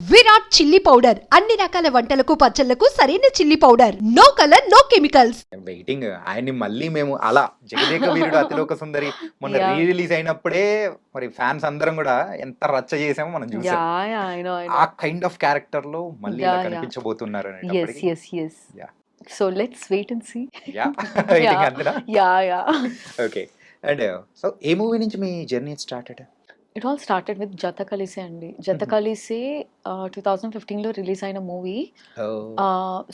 Virat chilli powder అన్ని రకాల వంటలకు పచ్చళ్ళకు సరైన chilli powder no colour no chemicals waiting ఆయన్ని మళ్ళీ మేము అలా జగదేక వీరుడు అతిలోక సుందరి మొన్న Yeah. రీ రిలీజ్ అయినప్పుడే మరి ఫ్యాన్స్ అందరం కూడా ఎంత రచ్చ చేసామో మనం చూసాం Yeah, yeah, I know, I ఆ. కైండ్ ఆఫ్ క్యారెక్టర్లో మళ్ళీ ఇలా Yeah, yeah. కనిపించబోతున్నారు Yes, అనేటప్పటికి yes, yes. Yeah. So let's wait and see. Yeah Yeah. అంతేనా Yeah, yeah. Okay and so A movie నుంచి మీ journey started It all started with Jata Kalise అండి. జత. కలిసే టూ థౌజండ్ ఫిఫ్టీన్లో రిలీజ్ అయిన movie Oh.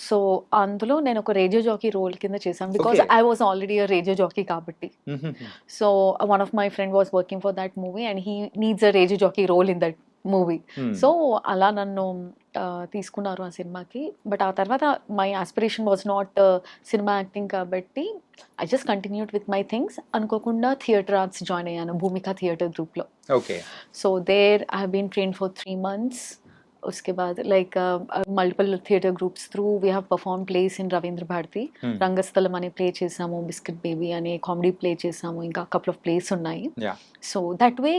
So అందులో నేను ఒక radio jockey role కింద చేశాను. Because. I was already radio jockey కాబట్టి. So one of my friend was working for that movie and he needs a radio jockey role in that movie so అలా నన్ను తీసుకున్నారు ఆ సినిమాకి బట్ ఆ తర్వాత my aspiration was not cinema acting కాబట్టి I just continued with my things అనుకోకుండా theatre arts join అయ్యాను భూమిక థియేటర్ గ్రూప్లో okay so there I been train for three months उसके बाद like multiple theatre groups through we have perform plays in Ravindra Bharathi Rangasthalam అనే play చేసాము biscuit baby అనే comedy play చేసాము ఇంకా couple of plays ఉన్నాయి Yeah. So that way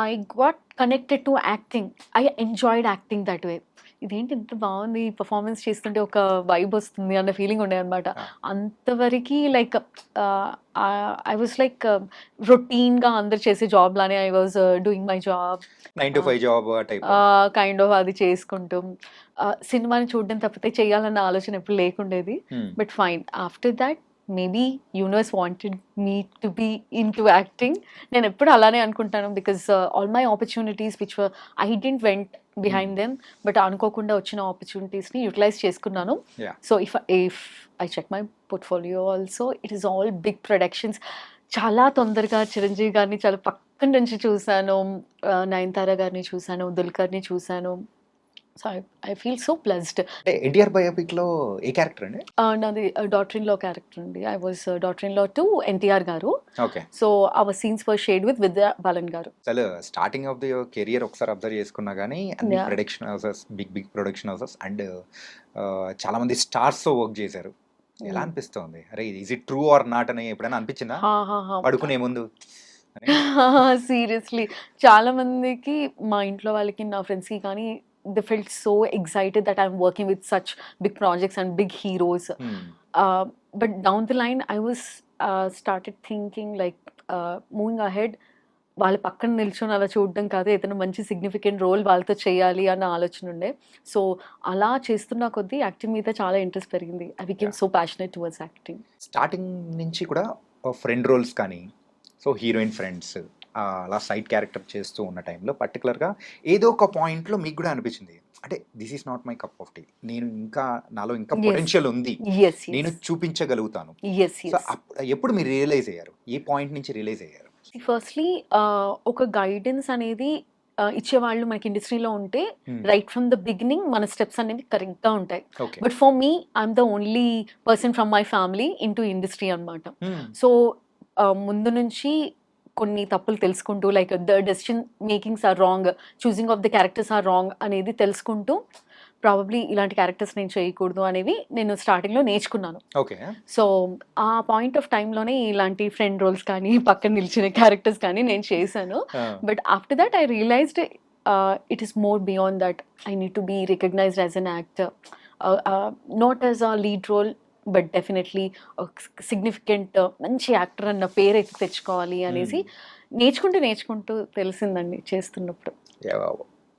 I got connected to acting I enjoyed acting that way ఇదేంటి ఇంత బాగుంది performance చేస్తుంటే ఒక వైబ్ వస్తుంది అన్న ఫీలింగ్ ఉండే అనమాట. అంతవరకు లైక్ ఐ వాజ్ లైక్ రొటీన్గా అందరు చేసే జాబ్ లానే I was doing my job nine to five job kind of అది చేసుకుంటూ. సినిమాని చూడడం తప్పితే చేయాలన్న ఆలోచన ఎప్పుడు లేకుండేది. But fine after that maybe universe wanted me to be into acting నేను ఎప్పుడు అలానే అనుకుంటాను because all my opportunities which I didn't went behind them but అనుకోకుండా వచ్చిన ఆపర్చునిటీస్ని యూటిలైజ్ చేసుకున్నాను. So if if I check my portfolio also it is all big productions చాలా తొందరగా చిరంజీవి గారిని చాలా పక్కన నుంచి చూశాను. నయనతార గారిని చూశాను దుల్కర్ని చూశాను. So I feel so blessed అంటే ఎన్టీఆర్ బయోపిక్లో ఏ క్యారెక్టర్ అండి? నాది డాక్టర్ ఇన్లో క్యారెక్టర్ అండి. I was daughter in law to NTR garu. Okay. So our scenes were shared with Vidya Balan garu. అసలు స్టార్టింగ్ ఆఫ్ ది కెరియర్ ఒకసారి అబ్జర్వ్ చేసుకున్నా కానీ అన్ని. Production houses big big production houses and చాలా మంది స్టార్స్తో work చేశారు. ఎలా అనిపిస్తుంది? అరే ఇట్ ట్రూ ఆర్ నాట్ అని ఎప్పుడైనా అనిపించిందా? పడుకునే ముందు? సీరియస్లీ చాలా మందికి మా ఇంట్లో వాళ్ళకి నా ఫ్రెండ్స్కి కానీ they felt so excited that I'm working with such big projects and big heroes Hmm. But down the line I was started thinking like moving ahead వాళ్ళ పక్కన నిల్చొని అలా చూడడం కాదు ఏదైనా మంచి సిగ్నిఫికెంట్ రోల్ వాళ్ళతో చేయాలి అన్న ఆలోచన ఉండే. సో అలా చేస్తున్న కొద్దీ యాక్టింగ్ మీద చాలా ఇంట్రెస్ట్ పెరిగింది. I became. So passionate towards acting starting నుంచి కూడా ఫ్రెండ్ రోల్స్ కానీ సో హీరోయిన్ ఫ్రెండ్స్ అలా సైడ్ క్యారెక్టర్ చేస్తూ ఉన్న టైంలో పర్టికులర్గా ఏదో ఒక పాయింట్లో మీకు కూడా అనిపించింది. అంటే this is not my cup of tea. నేను ఇంకా నాలో ఇంకా. పొటెన్షియల్ ఉంది. నేను చూపించగలుగుతాను. ఎప్పుడు మీరు రియలైజ్ అయ్యారు? ఏ పాయింట్ నుంచి రియలైజ్ అయ్యారు? ఫస్ట్లీ ఒక గైడెన్స్ అనేది ఇచ్చేవాళ్ళు మనకి ఇండస్ట్రీలో ఉంటే. రైట్ ఫ్రమ్ ద బిగినింగ్ మన స్టెప్స్ అనేవి కరెక్ట్గా ఉంటాయి. Okay but for me I'm the only person from my family into industry అనమాట సో ముందు నుంచి కొన్ని తప్పులు తెలుసుకుంటూ like the decision makings or wrong choosing of the characters or wrong అనేది తెలుసుకుంటూ ప్రాబబ్లీ ఇలాంటి క్యారెక్టర్స్ నేను చేయకూడదు అనేవి నేను స్టార్టింగ్లో నేర్చుకున్నాను. ఓకే. సో ఆ పాయింట్ ఆఫ్ టైంలోనే ఇలాంటి ఫ్రెండ్ రోల్స్ కానీ పక్కన నిలిచిన క్యారెక్టర్స్ కానీ నేను చేశాను. But after that I realized it is more beyond that I need to be recognized as an actor not as a lead role but definitely significant మంచి actor అన్న పేరు అయితే తెచ్చుకోవాలి అనేసి నేర్చుకుంటూ నేర్చుకుంటూ తెలిసిందండి చేస్తున్నప్పుడు.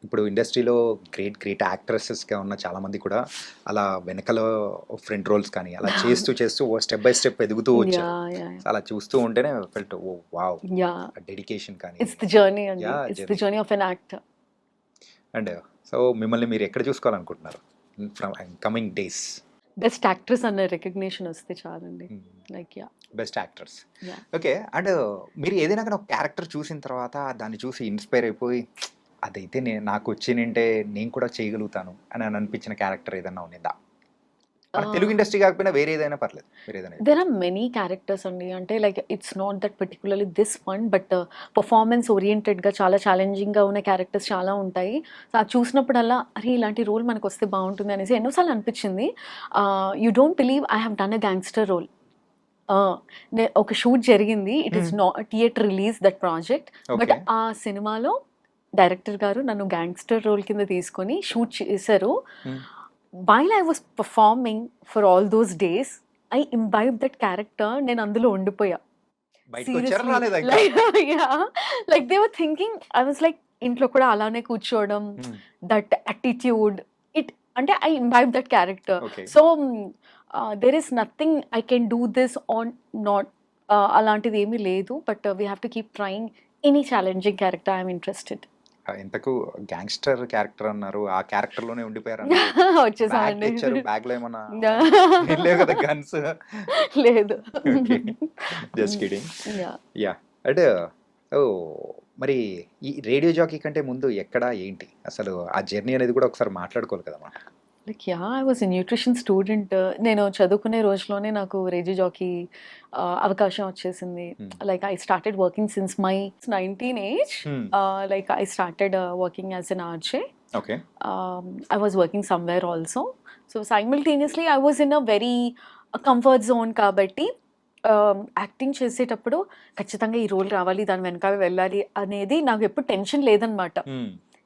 ఇప్పుడు ఇండస్ట్రీలో గ్రేట్ గ్రేట్ యాక్ట్రెసెస్గా ఉన్న చాలా మంది కూడా అలా వెనకల ఫ్రంట్ రోల్స్ కానీ అలా చేస్తూ చేస్తూ స్టెప్ బై స్టెప్ ఎదుగుతూ వచ్చారు. అలా చూస్తూ ఉంటేనే felt oh wow. Yeah dedication కానీ. ఇట్స్ ద జర్నీ అండి. It's the. Journey of an actor and so మిమ్మల్ని మీరు ఎక్కడ చూసుకోవాలనుకుంటున్నారు? From coming days best actress అన్న రికగ్నిషన్ వస్తే చాలండి like yeah best actors. Okay and మీరు ఏదైనా కానీ ఒక క్యారెక్టర్ చూసిన తర్వాత దాన్ని చూసి ఇన్స్పైర్ అయిపోయి అదైతే నేను నాకు వచ్చినంటే నేను కూడా చేయగలుగుతాను అని అని అనిపించిన క్యారెక్టర్ ఏదైనా ఉన్నదా. తెలుగు ఇండస్ట్రీ కాకపోయినా వేరే ఏదైనా. పర్లేదు దెర్ ఆర్ మెనీ క్యారెక్టర్స్ అండి. అంటే like it's not that particularly this one but performance ఓరియంటెడ్గా చాలా ఛాలెంజింగ్గా ఉన్న క్యారెక్టర్స్ చాలా ఉంటాయి. సో అది చూసినప్పుడల్లా అరే ఇలాంటి రోల్ మనకు వస్తే బాగుంటుంది అనేసి ఎన్నోసార్లు అనిపించింది. You don't believe I have done a gangster role ఒక షూట్ జరిగింది. It is Hmm. నా theatre release that project but ఆ సినిమాలో డైరెక్టర్ గారు నన్ను గ్యాంగ్స్టర్ రోల్ కింద తీసుకొని షూట్ చేశారు. While I was performing for all those days I imbibe that character నేను అందులో ఉండిపోయా? Like they were thinking I was like ఇంట్లో కూడా అలానే కూర్చోవడం. దట్ అటిట్యూడ్ ఇట్ అంటే I imbibe that character. So there is nothing I can do this on not అలాంటిది ఏమీ లేదు but we have to keep trying any challenging character I'm interested ఇంతకు gangster character అన్నారు. ఆ క్యారెక్టర్లోనే ఉండిపోయారు వచ్చేసామండి. బ్యాగ్లో ఏమన్నా లేవు కదా గన్స్. లేదు. Just kidding. యా అంటే ఓ మరి ఈ రేడియో జాకీ కంటే ముందు ఎక్కడ ఏంటి? అసలు ఆ జర్నీ అనేది కూడా ఒకసారి మాట్లాడుకోవాలి కదా like yeah I was nutrition student నేను చదువుకునే రోజులోనే నాకు రేడియో జాకీ అవకాశం వచ్చేసింది. Hmm. Like I started working since my nineteen age like I started working as an RJ okay um, I was working somewhere also. So simultaneously, I was in a very comfort zone కాబట్టి acting చేసేటప్పుడు ఖచ్చితంగా ఈ role రావాలి దాని వెనకాల వెళ్ళాలి అనేది నాకు ఎప్పుడు టెన్షన్ లేదనమాట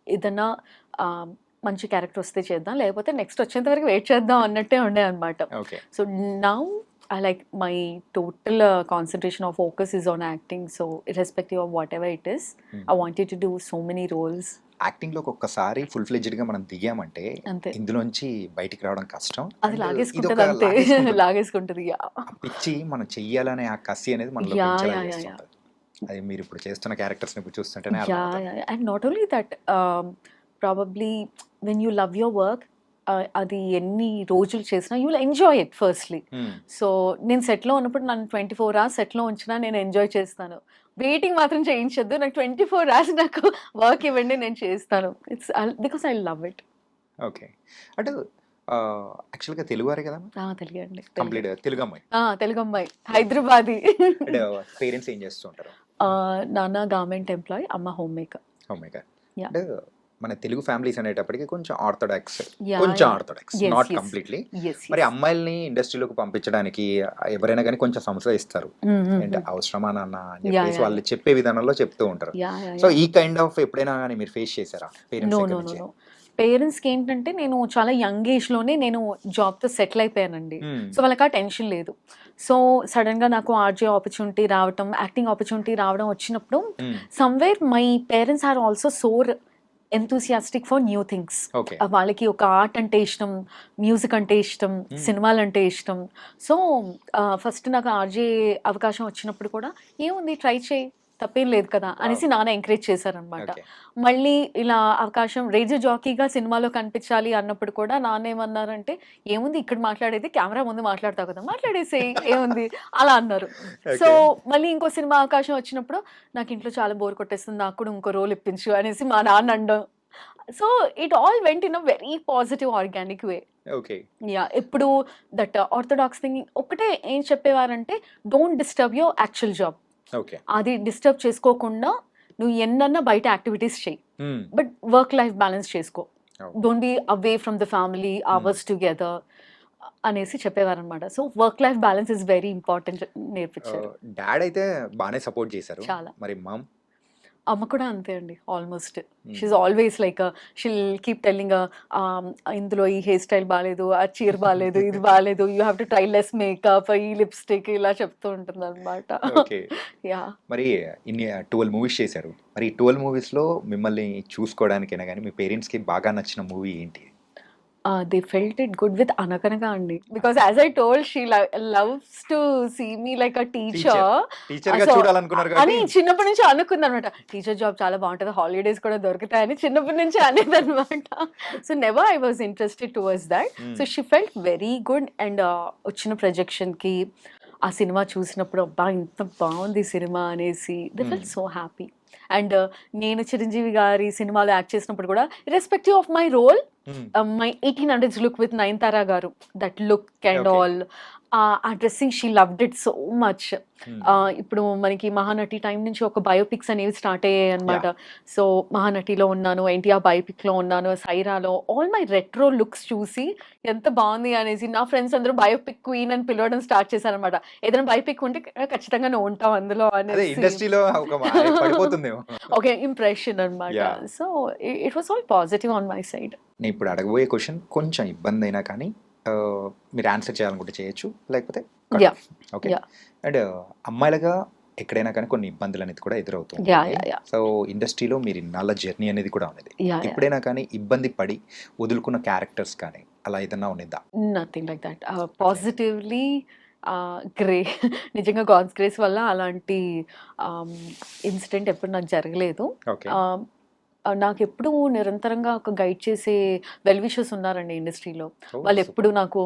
ఏదన్నా um, మంచి క్యారెక్టర్ వస్తే చేద్దాం లేకపోతే నెక్స్ట్ వచ్చేంత వరకు వెయిట్ చేద్దాం అన్నట్టే ఉండే అనమాట okay so now I like my total concentration of focus is on acting so irrespective of whatever it is I wanted to do so many roles యాక్టింగ్లోకి ఒక్కసారి ఫుల్ ఫ్లెడ్జ్డ్గా మనం దిగామంటే ఇందులోంచి బయటికి రావడం కష్టం. అది లాగేసుకుంటుంది అంతే. లాగేసుకుంటుంది. పిచ్చి మనం చెయ్యాలనే ఆ కసి అనేది మనలో. అది మీరు ఇప్పుడు చేస్తున్న క్యారెక్టర్స్ ఇప్పుడు చూస్తుంటేనే. And not only that probably when you love your work అది ఎన్ని రోజులు చేసినా you enjoy it firstly. So నేను సెట్లో ఉన్నప్పుడు నన్ను ట్వంటీ ఫోర్ అవర్స్ సెట్లో ఉంచినా నేను ఎంజాయ్ చేస్తాను. వెయిటింగ్ మాత్రం చేయించొద్దు. నాకు ట్వంటీ ఫోర్ అవర్స్ నాకు వర్క్ ఇవ్వండి నేను చేస్తాను. It's because I love it okay అంటే యాక్చువల్గా తెలుగు వారే కదా తెలియండి కంప్లీట్ తెలుగు అమ్మాయి. తెలుగు అమ్మాయి. హైదరాబాదీ. పేరెంట్స్ ఏం చేస్తూ ఉంటారు? నాన్న గవర్నమెంట్ ఎంప్లాయ్ అమ్మ హోమ్ మేకర్ అమ్మాయి Yeah. అంటే మన తెలుగు ఫ్యామిలీస్ అనేటప్పటికి కొంచెం ఆర్థోడాక్స్ కొంచెం. Orthodox not. కంప్లీట్లీ మరి అమ్మాయిల్ని ఇండస్ట్రీలోకి పంపించడానికి ఎవరైనా కానీ కొంచెం సంస్థ ఇస్తారు. అంటే అవసరమా నాన్న అని చెప్పేసి వాళ్ళు చెప్పే విధానంలో చెప్తూ ఉంటారు. సో ఈ కైండ్ ఆఫ్ ఎప్పుడైనా కానీ మీరు ఫేస్ చేశారా? పేరెంట్స్ పేరెంట్స్కి ఏంటంటే నేను చాలా యంగ్ ఏజ్లోనే నేను జాబ్తో సెటిల్ అయిపోయానండి. సో వాళ్ళకి ఆ టెన్షన్ లేదు. సో సడన్గా నాకు ఆర్జే ఆపర్చునిటీ రావటం యాక్టింగ్ ఆపర్చునిటీ రావడం వచ్చినప్పుడు somewhere my parents are also so enthusiastic for new things వాళ్ళకి ఒక ఆర్ట్ అంటే ఇష్టం మ్యూజిక్ అంటే ఇష్టం Hmm. సినిమాలు అంటే ఇష్టం. సో ఫస్ట్ నాకు ఆర్జే అవకాశం వచ్చినప్పుడు కూడా ఏముంది? ట్రై చేయి. తప్పేం లేదు కదా అనేసి నాన్న ఎంకరేజ్ చేశారనమాట. మళ్ళీ ఇలా అవకాశం రేడియో జాకీగా సినిమాలో కనిపించాలి అన్నప్పుడు కూడా నాన్న ఏమన్నారంటే ఏముంది ఇక్కడ మాట్లాడేది? కెమెరా ముందు మాట్లాడతావు కదా మాట్లాడేసేయి ఏముంది? అలా అన్నారు. సో మళ్ళీ ఇంకో సినిమా అవకాశం వచ్చినప్పుడు నాకు ఇంట్లో చాలా బోర్ కొట్టేస్తుంది నాకు కూడా ఇంకో రోల్ ఇప్పించు అనేసి మా నాన్న అనడం so it all went in a very positive organic way okay. Yeah ఎప్పుడు దట్ ఆర్థోడాక్స్ థింగ్ ఒకటే ఏం చెప్పేవారంటే don't disturb your actual job అది డిస్టర్బ్ చేసుకోకుండా నువ్వు ఎన్నన్నా బయట యాక్టివిటీస్ చెయ్యి బట్ వర్క్ లైఫ్ బ్యాలెన్స్ చేసుకో. Don't be away from the family hours together అనేసి చెప్పేవారనమాట so work life balance is very important నేర్పించారు. డాడ్ అయితే బాగానే సపోర్ట్ చేశారు. చాలా. మరి మామ్ అమ్మ కూడా అంతే అండి almost she always like she'll keep telling ఇందులో ఈ హెయిర్ స్టైల్ బాగాలేదు ఆ చీర బాగాలేదు ఇది బాగాలేదు you have to try less makeup ఈ లిప్స్టిక్ ఇలా చెప్తూ ఉంటుంది అనమాట యా మరి ఇన్ని ట్వెల్వ్ మూవీస్ చేశారు. మరి ఈ ట్వెల్వ్ మూవీస్లో మిమ్మల్ని చూసుకోవడానికైనా కానీ మీ పేరెంట్స్కి బాగా నచ్చిన మూవీ ఏంటి? They felt it good with Anaganaga అండి because as I told she loves to see me like a teacher అని చిన్నప్పటి నుంచి అనుకుంది అనమాట టీచర్ జాబ్ చాలా బాగుంటుంది హాలిడేస్ కూడా దొరుకుతాయని చిన్నప్పటి నుంచి అనేది అనమాట so never I was interested towards that. So she felt very good and వచ్చిన ప్రొజెక్షన్కి ఆ సినిమా చూసినప్పుడు అబ్బా ఇంత బాగుంది సినిమా అనేసి they fell. So happy and నేను చిరంజీవి గారి సినిమాలో యాక్ట్ చేసినప్పుడు కూడా respective of my role. My eighteen hundreds look with Nayanthara garu that look and. All ah dressing she loved it so much. ఇప్పుడు మనకి మహానటి టైం నుంచి ఒక బయోపిక్స్ అనేవి స్టార్ట్ అయ్యాయి అనమాట సో మహానటిలో ఉన్నాను ఎన్టీఆర్ బయోపిక్లో ఉన్నాను సైరాలో ఆల్ మై రెట్రో లుక్స్ చూసి ఎంత బాగుంది అనేసి నా ఫ్రెండ్స్ అందరూ బయోపిక్ క్వీన్ అని పిలవడం స్టార్ట్ చేశారనమాట ఏదైనా బయోపిక్ ఉంటే ఖచ్చితంగా నువ్వు ఉంటావు అందులో పడిపోతుందేమో. ఓకే ఇంప్రెషన్ అనమాట. So it was all positive on my side నేను ఇప్పుడు అడగబోయే క్వశ్చన్ కొంచెం ఇబ్బంది అయినా కానీ మీరు ఆన్సర్ చేయాలనుకుంటే చేయొచ్చు. లేకపోతే. ఓకే. అండ్ అమ్మాయిలుగా ఎక్కడైనా కానీ కొన్ని ఇబ్బందులు అనేది కూడా ఎదురవుతుంది సో ఇండస్ట్రీలో మీరు ఇన్నాళ్ళ జర్నీ అనేది కూడా ఉన్నది. ఎప్పుడైనా కానీ ఇబ్బంది పడి వదులుకున్న క్యారెక్టర్స్ కానీ అలా ఏదైనా ఉన్నదా nothing like that positively grey నిజంగా గాడ్స్ గ్రేస్ వల్ల అలాంటి ఇన్సిడెంట్ ఎప్పుడు నాకు జరగలేదు. ఓకే Um, నాకు ఎప్పుడు నిరంతరంగా ఒక గైడ్ చేసే వెల్ విషెస్ ఉన్నారండి ఇండస్ట్రీలో. వాళ్ళు ఎప్పుడు నాకు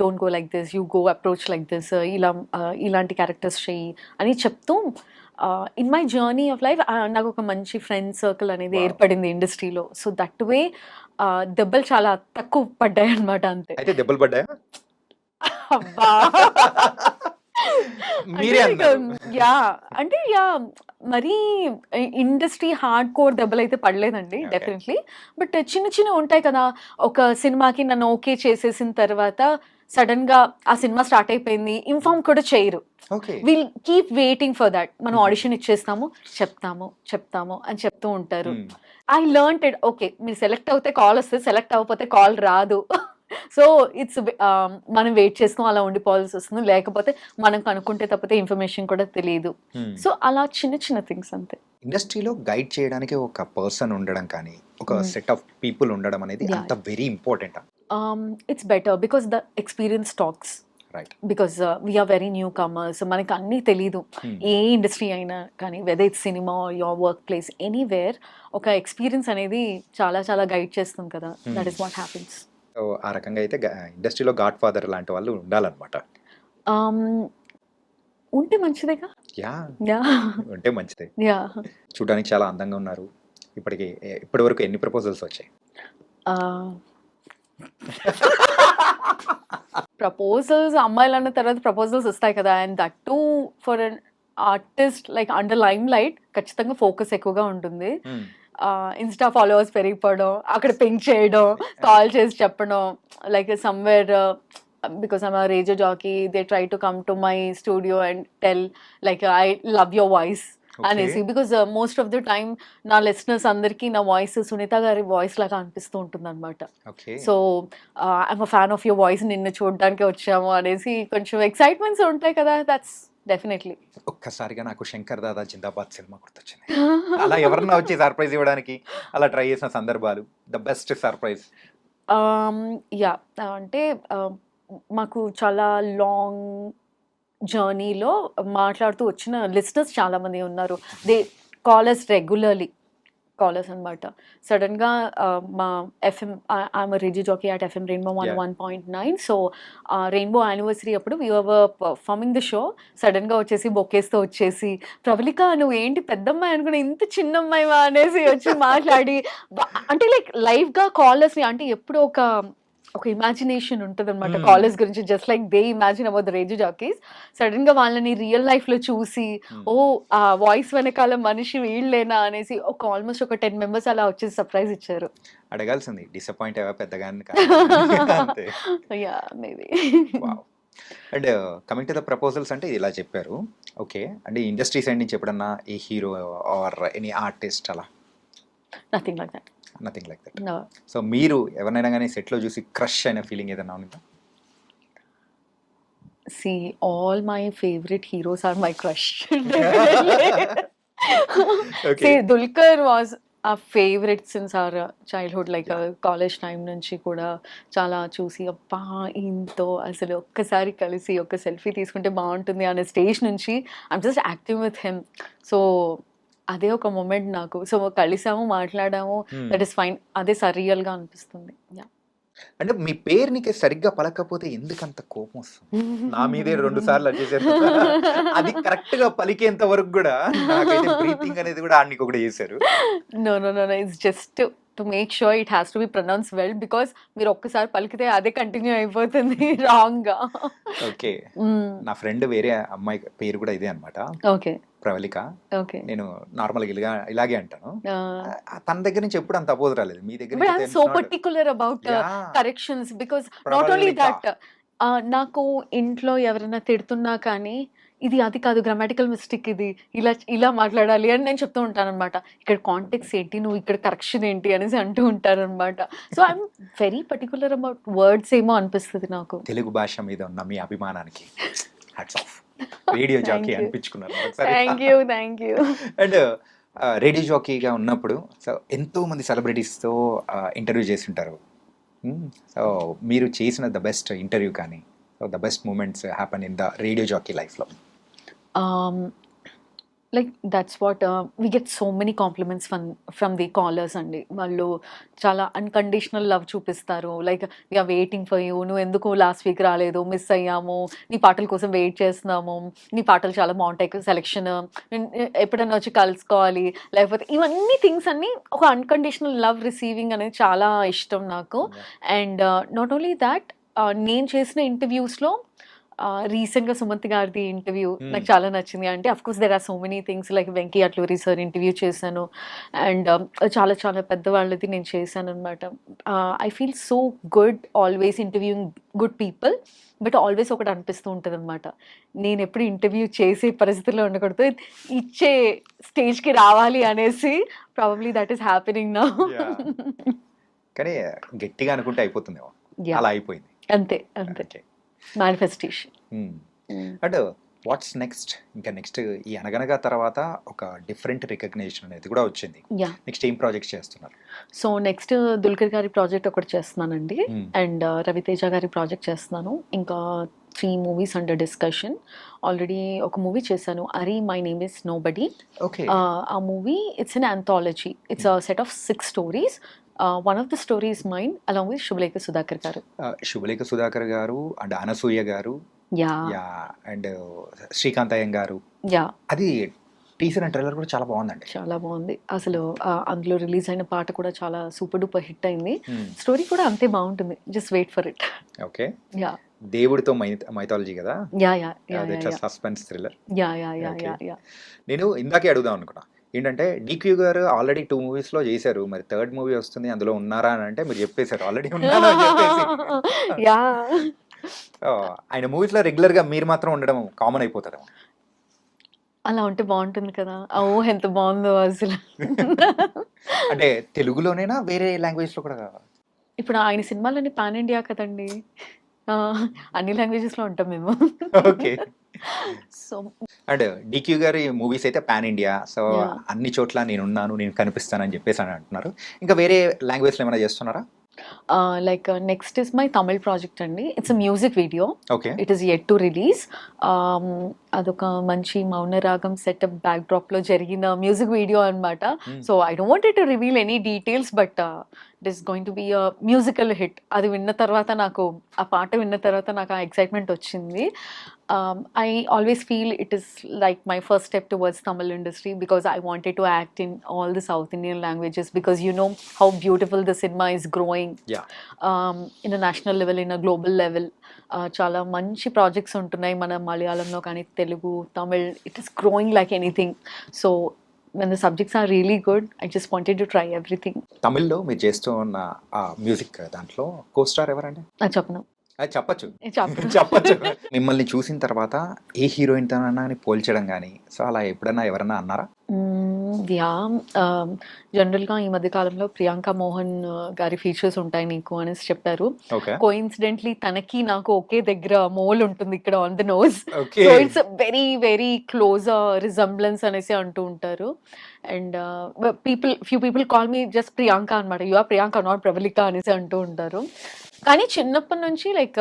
don't go like this you go approach like this ఇలా ఇలాంటి క్యారెక్టర్స్ చెయ్యి అని చెప్తూ in my journey of life నాకు ఒక మంచి ఫ్రెండ్ సర్కిల్ అనేది. ఏర్పడింది ఇండస్ట్రీలో. సో దట్ వే దెబ్బలు చాలా తక్కువ పడ్డాయి అనమాట అంతే దెబ్బలు పడ్డాయా? మీరే యా అంటే యా మరీ ఇండస్ట్రీ హార్డ్ కోర్ దెబ్బలు అయితే పడలేదండి. డెఫినెట్లీ. బట్ చిన్న చిన్న ఉంటాయి కదా ఒక సినిమాకి నన్ను ఓకే చేసేసిన తర్వాత సడన్గా ఆ సినిమా స్టార్ట్ అయిపోయింది ఇన్ఫార్మ్ కూడా చేయరు. Will keep waiting for that. మనం. ఆడిషన్ ఇచ్చేస్తాము చెప్తాము చెప్తాము అని చెప్తూ ఉంటారు. ఐ లర్న్ ఇట్ ఓకే మీరు సెలెక్ట్ అవుతే కాల్ వస్తుంది సెలెక్ట్ అవ్వకపోతే కాల్ రాదు. సో ఇట్స్ మనం వెయిట్ చేస్తూ అలా ఉండిపోవాల్సి వస్తుంది. లేకపోతే మనం కనుక్కుంటే తప్పితే ఇన్ఫర్మేషన్ కూడా తెలియదు. Hmm. సో అలా చిన్న చిన్న థింగ్స్ అంతే. ఇండస్ట్రీలో గైడ్ చేయడానికి ఒక పర్సన్ ఉండడం కానీ ఒక Hmm. సెట్ ఆఫ్ పీపుల్ ఉండడం అనేది. అంత very important it's better because the experience talks right because we are very newcomers మనకి అన్నీ తెలీదు. ఏ ఇండస్ట్రీ అయినా కానీ whether it's cinema your workplace anywhere ఒక ఎక్స్పీరియన్స్ అనేది చాలా చాలా గైడ్ చేస్తుంది కదా. Hmm. That is what happens ఆ రకంగా అయితే ఇండస్ట్రీలో గాడ్ ఫాదర్ లాంటి వాళ్ళు ఉండాలన్నమాట. ఉంటే మంచిదేగా యా. ఉంటే మంచిదే. యా. చూడడానికి చాలా అందంగా ఉన్నారు. ఇప్పటికి ఇప్పటి వరకు ఎన్ని ప్రపోజల్స్ వచ్చాయి? ప్రపోజల్స్ అమ్మాయిలు అన్న తర్వాత ప్రపోజల్స్ వస్తాయి కదా. And that to for an artist like under limelight ఖచ్చితంగా ఫోకస్ ఎక్కువగా ఉంటుంది. ఇన్స్టా ఫాలోవర్స్ పెరిగిపోవడం అక్కడ పింక్ చేయడం కాల్ చేసి చెప్పడం like somewhere because I'm radio jockey they try to come to my studio and tell like I love your voice అనేసి. Because most of the time నా లిసనర్స్ అందరికీ నా వాయిస్ సునీత గారి వాయిస్ లాగా అనిపిస్తూ ఉంటుంది అనమాట so I'm a fan of your voice నిన్ను చూడడానికి వచ్చాము అనేసి కొంచెం ఎక్సైట్మెంట్స్ ఉంటాయి కదా దట్స్ డెఫినెట్లీ ఒక్కసారిగా నాకు శంకర్ దాదా జిందాబాద్ సినిమా గుర్తొచ్చింది. అలా ఎవరన్నా వచ్చి సర్ప్రైజ్ ఇవ్వడానికి అలా ట్రై చేసిన సందర్భాలు ద బెస్ట్ సర్ప్రైజ్. యా అంటే మాకు చాలా లాంగ్ జర్నీలో మాట్లాడుతూ వచ్చిన లిస్టర్స్ చాలామంది ఉన్నారు. They callers regularly. కాలర్స్ అనమాట సడన్గా మా FM I'm radio jockey at FM Rainbow one. One point nine so Rainbow anniversary అప్పుడు వర్ పర్ఫార్మింగ్ ద షో సడన్గా వచ్చేసి బొకేస్తో వచ్చేసి ప్రవళిక నువ్వు ఏంటి పెద్దమ్మాయి అనుకున్నా ఇంత చిన్న అమ్మాయివా అనేసి వచ్చి మాట్లాడి అంటే లైక్ లైవ్గా కాలర్స్ని అంటే ఎప్పుడు ఒక ఒక ఇమాజినేషన్ ఉంటుంది అనమాట Hmm. కాలేజ్ గురించి just like they imagine about the radio jockeys సడన్గా వాళ్ళని రియల్ లైఫ్లో చూసి ఓ ఆ వాయిస్ వెనకాల మనిషి వీళ్ళేనా? అనేసి ఒక ఆల్మోస్ట్ ఒక టెన్ మెంబర్స్ అలా వచ్చేసి సర్ప్రైజ్ ఇచ్చారు. అడగాల్సింది డిసప్పాయింట్ అయ్యా పెద్దగా yeah maybe and coming to the proposals అంటే ఇలా చెప్పారు. ఓకే అంటే ఇండస్ట్రీ సైడ్ నుంచి ఎప్పుడన్నా ఏ హీరో ఆర్ ఎనీ ఆర్టిస్ట్ అలా? Nothing like that nothing like that so మీరు ఎవరినైనా కానీ సెట్లో చూసి క్రష్ అయిన ఫీలింగ్ ఏదైనా ఉందా? See all my favourite heroes are my crush Dulquer was a favourite since our childhood like college time నుంచి కూడా చాలా చూసి అబ్బా ఇంతో అసలు ఒక్కసారి కలిసి ఒక సెల్ఫీ తీసుకుంటే బాగుంటుంది అనే స్టేజ్ నుంచి I'm just active with him so అదే ఒక మూమెంట్ నాకు. సో కలిసాము మాట్లాడాము. దట్ ఈస్ ఫైన్ అదే సరియల్గా అనిపిస్తుంది. Yeah. అంటే మీ పేరు నీకే సరిగ్గా పలకపోతే ఎందుకు అంత కోపం వస్తుంది? నా మీదే రెండు సార్లు వచ్చేసారు అది కరెక్ట్గా పలికేంత వరకు కూడా బ్రీతింగ్ అనేది కూడా ఆడికి ఒకటి చేశారు. No no no it's just to make sure it has to be pronounce well because మీరు ఒక్కసారి పలికితే అదే కంటిన్యూ అయిపోతుంది రాంగ్గా ఓకే నా ఫ్రెండ్ వేరే అమ్మాయి పేరు కూడా ఇదే అనమాట ఓకే ప్రవళిక. ఓకే. నేను నార్మల్గా ఇలాగా ఇలాగే అంటాను. తన దగ్గర నుంచి ఎప్పుడు అంత అపోజ్ రాలేదు. మీ దగ్గర so particular about. Corrections because not only. That నాకు ఇంట్లో ఎవరైనా తిడుతున్నా కానీ ఇది అది కాదు గ్రామాటికల్ మిస్టేక్ ఇది ఇలా ఇలా మాట్లాడాలి అని నేను చెప్తూ ఉంటాను అనమాట ఇక్కడ కాంటెక్స్ ఏంటి? నువ్వు ఇక్కడ కరెక్షన్ ఏంటి? అనేసి అంటూ ఉంటారు అనమాట so I'm very particular about words ఏమో అనిపిస్తుంది నాకు. తెలుగు భాష మీద ఉన్న మీ అభిమానానికి. Hats off radio jockey. అనిపించుకున్నారు thank you thank you and radio జాకీగా ఉన్నప్పుడు సో ఎంతో మంది సెలబ్రిటీస్తో ఇంటర్వ్యూ చేసి ఉంటారు సో మీరు చేసిన ద బెస్ట్ ఇంటర్వ్యూ కానీ so the best moments happen in the radio jockey లైఫ్లో like that's what we get so many compliments from from the callers అండి. వాళ్ళు చాలా అన్కండిషనల్ లవ్ చూపిస్తారు. Like we are waiting for you నువ్వు ఎందుకు last week రాలేదు? Miss అయ్యాము. నీ పాటల కోసం వెయిట్ చేస్తున్నాము. నీ పాటలు చాలా బాగుంటాయి. సెలెక్షన్ ఎప్పుడైనా వచ్చి కలుసుకోవాలి. లేకపోతే ఇవన్నీ థింగ్స్ అన్నీ ఒక అన్కండిషనల్ లవ్ రిసీవింగ్ అనేది చాలా ఇష్టం నాకు. అండ్ నాట్ ఓన్లీ దాట్ నేను చేసిన ఇంటర్వ్యూస్లో రీసెంట్గా సుమంత్ గారిది ఇంటర్వ్యూ Hmm. నాకు చాలా నచ్చింది. అంటే of course there are so many things like Venky Atluri sir interview చేశాను. అండ్ చాలా చాలా పెద్దవాళ్ళది నేను చేశాను అనమాట I feel so good always interviewing good people but always ఒకటి అనిపిస్తూ ఉంటుంది అనమాట నేను ఎప్పుడు ఇంటర్వ్యూ చేసే పరిస్థితిలో ఉండకూడదు. ఇచ్చే స్టేజ్కి రావాలి అనేసి ప్రాబబ్లీ దట్ ఈస్ హ్యాపెనింగ్ నా. కానీ గట్టిగా అనుకుంటే అయిపోతుందేమో. Yeah. అలా అయిపోయింది. అంతే అంతే. Manifestation and what's next? ఇంకా నెక్స్ట్ ఈ అనగనగా తర్వాత ఒక డిఫరెంట్ రికగ్నేషన్ అనేది కూడా వచ్చింది. నెక్స్ట్ ఏం ప్రాజెక్ట్స్ చేస్తున్నారు? సో నెక్స్ట్ దుల్కర్ గారి ప్రాజెక్ట్ ఒకటి చేస్తున్నానండి. Hmm. అండ్ రవితేజ గారి ప్రాజెక్ట్ చేస్తున్నాను. ఇంకా three movies under discussion already ఒక మూవీ చేశాను. Ari my name is nobody okay ఆ movie it's an anthology it's a set of six stories one of the stories mind along with Shubhalekha Sudhakar గారు శుభలేఖ సుధాకర్ గారు and Anasuya గారు yeah. Yeah and Srikanth అయ్యం గారు. Yeah. అది teaser and trailer కూడా చాలా బాగుందండి. చాలా బాగుంది. అసలు అందులో రిలీజ్ అయిన పాట కూడా చాలా సూపర్ డూపర్ హిట్ అయింది. స్టోరీ కూడా అంతే బాగుంటుంది. Just wait for it. Okay. Yeah. దేవుడితో మైథాలజీ కదా? Yeah yeah yeah suspense thriller. Yeah yeah yeah. Yeah yeah. నేను ఇందాకే అడుగుదాం అనుకున్నా. ఏంటంటే డిక్యూ గారు ఆల్రెడీ టూ మూవీస్లో చేశారు. మరి థర్డ్ మూవీ వస్తుంది అందులో ఉన్నారా అని అంటే మీరు చెప్పేశారు. ఆల్రెడీ చెప్పేసి. యా. ఆయన మూవీస్లో రెగ్యులర్గా మీరు మాత్రం ఉండడం కామన్ అయిపోతారు అలా ఉంటే బాగుంటుంది కదా. ఓ ఎంత బాగుందో అసలు. అంటే తెలుగులోనేనా వేరే లాంగ్వేజ్లో కూడా ఇప్పుడు ఆయన సినిమాలన్నీ పాన్ ఇండియా కదండి. అన్ని లాంగ్వేజెస్లో ఉంటాం మేము. ఓకే. సో అండ్ డిక్యూ గారి మూవీస్ అయితే పాన్ ఇండియా. సో. అన్ని చోట్ల నేను ఉన్నాను నేను కనిపిస్తానని చెప్పేసి అని అంటున్నారు. ఇంకా వేరే లాంగ్వేజ్లో ఏమైనా చేస్తున్నారా? Like next is my Tamil project అండి. It's music video it is yet to release అదొక మంచి మౌనరాగం సెటప్ బ్యాక్ డ్రాప్లో జరిగిన మ్యూజిక్ వీడియో అన్నమాట. Hmm. So I don't want to reveal any details but it is going to be a musical hit అది విన్న తర్వాత నాకు ఆ పాట విన్న తర్వాత నాకు ఆ ఎక్సైట్మెంట్ వచ్చింది. I always feel it is like my first step towards Tamil industry because I wanted to act in all the South Indian languages because you know how beautiful the cinema is growing Yeah. In national level in global level చాలా మంచి projects ఉంటున్నాయి మన మలయాళంలో కానీ Telugu Tamil. It is growing like anything so when the subjects are really good i just wanted to try everything. తమిళ్ళో మీరు చేస్తూ ఉన్న ఆ మ్యూజిక్ దాంట్లో కో స్టార్ ఎవరండి? అది చెప్పను. అది చెప్పచ్చు. చెప్పను. చెప్పచ్చు. మిమ్మల్ని చూసిన తర్వాత ఏ హీరోయిన్ తోనన్నా అని పోల్చడం కానీ సో అలా ఎప్పుడన్నా ఎవరన్నా అన్నారా? యా జనరల్గా um, ఈ మధ్య కాలంలో ప్రియాంక మోహన్ uh, గారి ఫీచర్స్ ఉంటాయి నీకు అనేసి చెప్పారు. ఓకే కోయిన్సిడెంట్లీ తనకి నాకు ఒకే దగ్గర మోల్ ఉంటుంది ఇక్కడ on the nose so it's very very close resemblance అనేసి అంటూ ఉంటారు. And people few people call me just Priyanka అనమాట you are Priyanka not Pravalika అనేసి అంటూ ఉంటారు. కానీ చిన్నప్పటి నుంచి like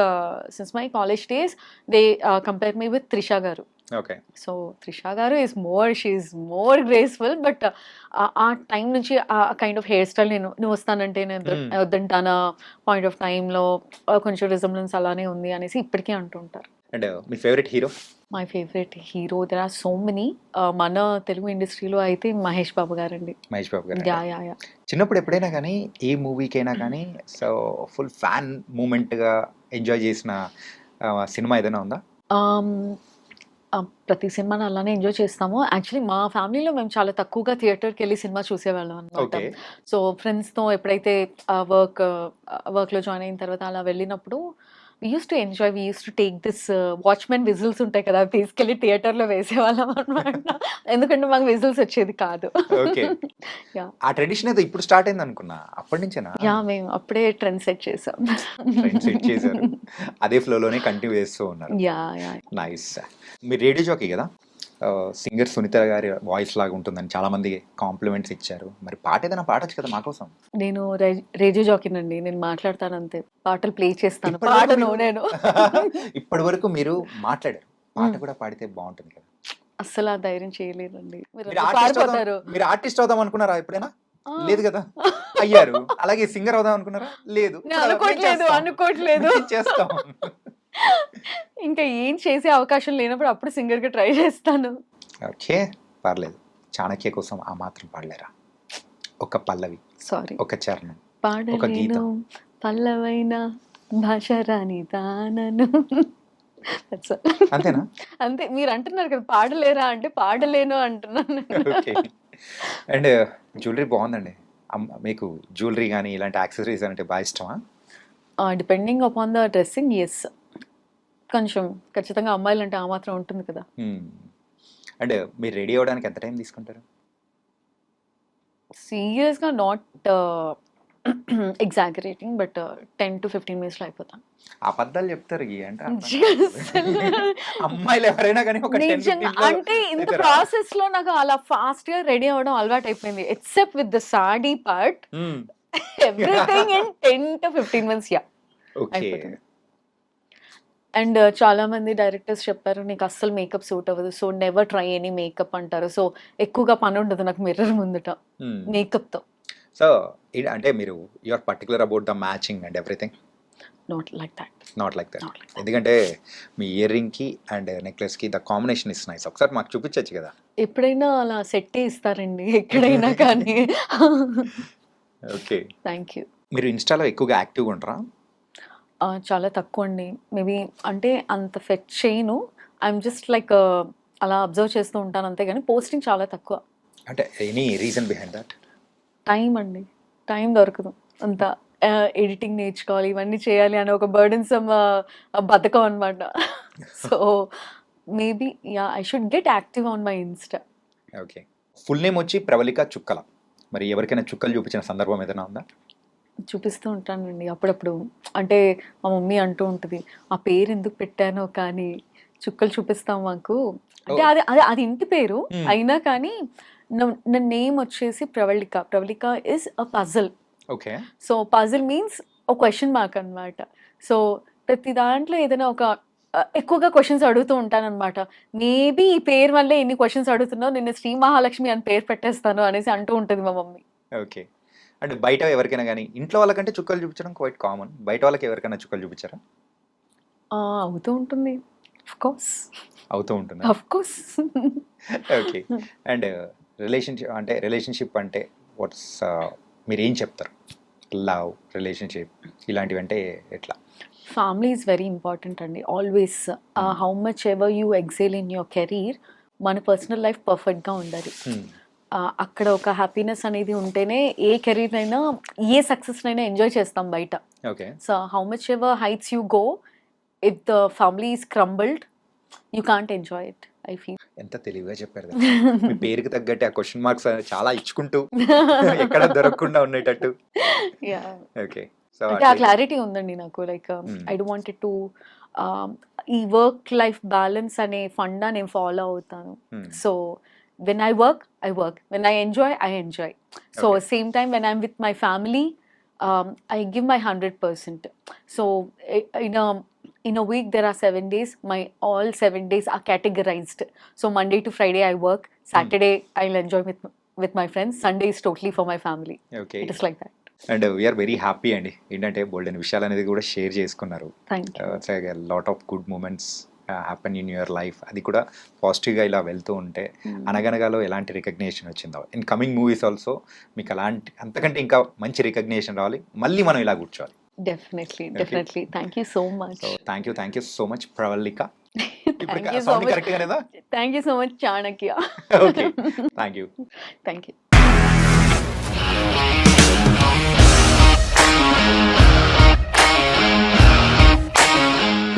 since my college days they compare me with Trisha గారు. ఓకే. సో త్రిష గారు is more she more graceful but ఆ టైం నుంచి ఆ కైండ్ ఆఫ్ హెయిర్ స్టైల్ నేను నువ్వు వస్తానంటే నేను Hmm. వద్దంటానా? పాయింట్ ఆఫ్ టైంలో కొంచెం రిజంబ్లెన్స్ అలానే ఉంది అనేసి ఇప్పటికీ అంటుంటారు. And me favourite hero my favourite hero there are so many మన తెలుగు ఇండస్ట్రీలో అయితే మహేష్ బాబు గారండి. మహేష్ బాబు గారు యా యా యా చిన్నప్పుడు ఎప్పుడైనా కానీ ఏ మూవీకైనా కానీ సో ఫుల్ ఫ్యాన్ మూమెంట్గా ఎంజాయ్ చేసిన సినిమా ఏదైనా ఉందా? Um, ప్రతి సినిమాని అలానే ఎంజాయ్ చేస్తాము. యాక్చువల్లీ మా ఫ్యామిలీలో మేము చాలా తక్కువగా థియేటర్కి వెళ్ళి సినిమా చూసేవాళ్ళం అనమాట సో ఫ్రెండ్స్తో ఎప్పుడైతే వర్క్ వర్క్లో జాయిన్ అయిన తర్వాత అలా వెళ్ళినప్పుడు we use to enjoy we use to take this watchmen whistles ఉంటాయి కదా తీసుకెళ్ళి థియేటర్లో వేసేవాళ్ళం అనమాట ఎందుకంటే మాకు విజిల్స్ వచ్చేది కాదు. ఆ ట్రెడిషన్ ఏదో ఇప్పుడు స్టార్ట్ అయింది అనుకున్నా. అప్పటి నుంచేనా? యా మేము అప్పుడే ట్రెండ్ సెట్ చేసాం. Trend set చేశారు. అదే ఫ్లోలోనే కంటిన్యూ చేస్తూ ఉన్నారు. యా యా నైస్ మీరు రేడియో జాకీ కదా? సింగర్ సునీత గారి వాయిస్ లాగా ఉంటుందని చాలా మంది కాంప్లిమెంట్స్ ఇచ్చారు. మరి పాట ఏదైనా పాడొచ్చు కదా మా కోసం? నేను రేడియో జాకినండి నేను మాట్లాడతాను అంతే. పాటలు ప్లే చేస్తాను. పాటను నేను. ఇప్పటి వరకు మీరు మాట్లాడారు. పాట. కూడా పాడితే బాగుంటుంది కదా. అస్సలు ఆ ధైర్యం చేయలేదండి. మీరు ఆర్టిస్ట్ అవుదాం అనుకున్నారా ఎప్పుడైనా? లేదు కదా. అయ్యారు. అలాగే సింగర్ అవుదాం అనుకున్నారా? లేదు. అనుకోవట్లేదు అనుకోవట్లేదు చేస్తాం. ఇంకా ఏం చేసే అవకాశం లేనప్పుడు అప్పుడు సింగర్గా ట్రై చేస్తాను. ఓకే పర్లేదు. చాణక్య కోసం ఆ మాత్రం పాడలేరా? ఒక పల్లవి సారీ. ఒక చరణం పాడలేను. పల్లవైన భాష రాని తానను. అంతేనా? అంతే మీరు అంటున్నారు కదా పాడలేరా అంటే పాడలేను అంటున్నాను అండ్ జ్యువెలరీ బాగుందండి. మీకు జ్యువెలరీ కానీ ఇలాంటి యాక్సెసరీస్ అంటే బాగా ఇష్టమా? Depending upon the dressing yes కొంచెం ఖచ్చితంగా అమ్మాయిలు అంటే ఆ మాత్రం ఉంటుంది కదా అండ్ మీరు రెడీ అవ్వడానికి ఎంత టైం తీసుకుంటారు సీరియస్గా not exaggerating but ten to fifteen మినిట్స్లో అయిపోతాం అబద్ధాలు చెప్తారు అంటే. అమ్మాయిలు ఎవరైనా కానీ ఒక 10, నిజంగా 15 లో అంటే ఇంత. ప్రాసెస్లో నాకు అలా ఫాస్ట్గా రెడీ అవ్వడం అలవాటు అయిపోయింది except with the sari part. Everything in ten to fifteen minutes yeah okay అయిపోతుంది. అండ్ చాలా మంది డైరెక్టర్స్ చెప్పారు నీకు అస్సలు మేకప్ సూట్ అవ్వదు so never try any makeup అంటారు. సో ఎక్కువగా పని ఉండదు నాకు మిర్రర్ ముందుట. మ్మ్. మేకప్తో సో అంటే మీరు you are particular about the matching and everything not like that not like that ఎందుకంటే మీ ఇయర్ రింగ్కి అండ్ నెక్లెస్కి ద కాంబినేషన్ ఇస్ నైస్ ఒకసారి మాకు చూపించచ్చు కదా? ఎప్పుడైనా అలా సెట్ ఇస్తారండి ఎక్కడైనా కానీ. ఓకే థ్యాంక్ యూ మీరు ఇన్స్టాలో ఎక్కువగా యాక్టివ్గా ఉంటారా చాలా తక్కువ అండి. మేబీ అంటే అంత ఫెట్ చేయను. ఐఎమ్ జస్ట్ లైక్ అలా అబ్జర్వ్ చేస్తూ ఉంటాను అంతే కానీ పోస్టింగ్ చాలా తక్కువ. అంటే any reason behind that? Time అండి. టైం దొరకదు. అంత ఎడిటింగ్ నేర్చుకోవాలి ఇవన్నీ చేయాలి అని ఒక బర్డన్ సమ్ బతకం అనమాట so maybe yeah I should get active on my Insta. Okay. Full name వచ్చి ప్రవళిక చుక్కల. మరి ఎవరికైనా చుక్కలు చూపించిన సందర్భం ఏదైనా ఉందా? చూపిస్తూ ఉంటానండి. అప్పుడప్పుడు అంటే మా మమ్మీ అంటూ ఉంటుంది ఆ పేరు ఎందుకు పెట్టానో కానీ చుక్కలు చూపిస్తాం మాకు. అంటే. అది అది అది ఇంటి పేరు. అయినా కానీ నా- నేమ్ వచ్చేసి Pravalika. Pravalika is a puzzle okay. So puzzle means ఒక క్వశ్చన్ మార్క్ అన్నమాట. సో ప్రతి దాంట్లో ఏదైనా ఒక ఎక్కువగా క్వశ్చన్స్ అడుగుతూ ఉంటానన్నమాట. మేబీ ఈ పేరు వల్లే ఎన్ని క్వశ్చన్స్ అడుగుతున్నావు? నిన్న శ్రీ మహాలక్ష్మి అని పేరు పెట్టేస్తాను అనేసి అంటూ ఉంటుంది మా మమ్మీ. ఓకే. అంటే బయట ఎవరికైనా కానీ ఇంట్లో వాళ్ళకంటే చుక్కలు చూపించడం క్వైట్ కామన్ బయట వాళ్ళకి ఎవరికైనా చుక్కలు చూపించారా? అవుతూ ఉంటుంది. కోర్స్ అవుతూ ఉంటుంది? కోర్స్ ఓకే అండ్ రిలేషన్షిప్ అంటే రిలేషన్షిప్ అంటే వాట్స్ మీరు ఏం చెప్తారు? లవ్ రిలేషన్షిప్ ఇలాంటివి అంటే ఎట్లా? ఫ్యామిలీ ఈజ్ వెరీ ఇంపార్టెంట్ అండి. Always how much ever you excel in your career మన పర్సనల్ లైఫ్ పర్ఫెక్ట్గా ఉండాలి. ఆ, అక్కడ ఒక హ్యాపీనెస్ అనేది ఉంటేనే ఏ కెరీర్ అయినా ఏ సక్సెస్ అయినా ఎంజాయ్ చేస్తాం బయట. So how much ever heights you go if the family is crumbled you can't enjoy it I feel ఎంత తెలివిగా చెప్పారు కదా. మీ పేరుకి తగ్గట్టు ఆ క్వశ్చన్ మార్క్స్ చాలా ఇచ్చుకుంటూ ఎక్కడ దొరకకుండా ఉండేటట్టు. ఓకే. అంటే ఆ క్లారిటీ ఉందండి నాకు like Hmm. I don't wanted to ఈ వర్క్ లైఫ్ బ్యాలెన్స్ అనే ఫండా నేను ఫాలో అవుతాను. So when I work I work when I enjoy I enjoy so Okay. Same time when I'm with my family I give my hundred percent so in in a week there are seven days my all seven days are categorized so monday to friday i work saturday i'll enjoy with with my friends sunday is totally for my family okay it is like that and we are very happy అండి ఏంటంటే బోల్డెన్ విషయాలు అనేది కూడా share చేసుకున్నారు thank you lot of good moments happen in your life అది కూడా పాజిటివ్గా ఇలా వెళ్తూ ఉంటే అనగనగాలో ఎలాంటి రికగ్నేషన్ వచ్చిందో. ఇన్ కమింగ్ మూవీస్ ఆల్సో మీకు అలాంటి అంతకంటే ఇంకా మంచి రికగ్నేషన్ రావాలి. మళ్ళీ మనం ఇలా కూర్చోవాలి. Definitely definitely thank you so much thank you thank you so much Pravallika thank you so much Chanakya thank you thank you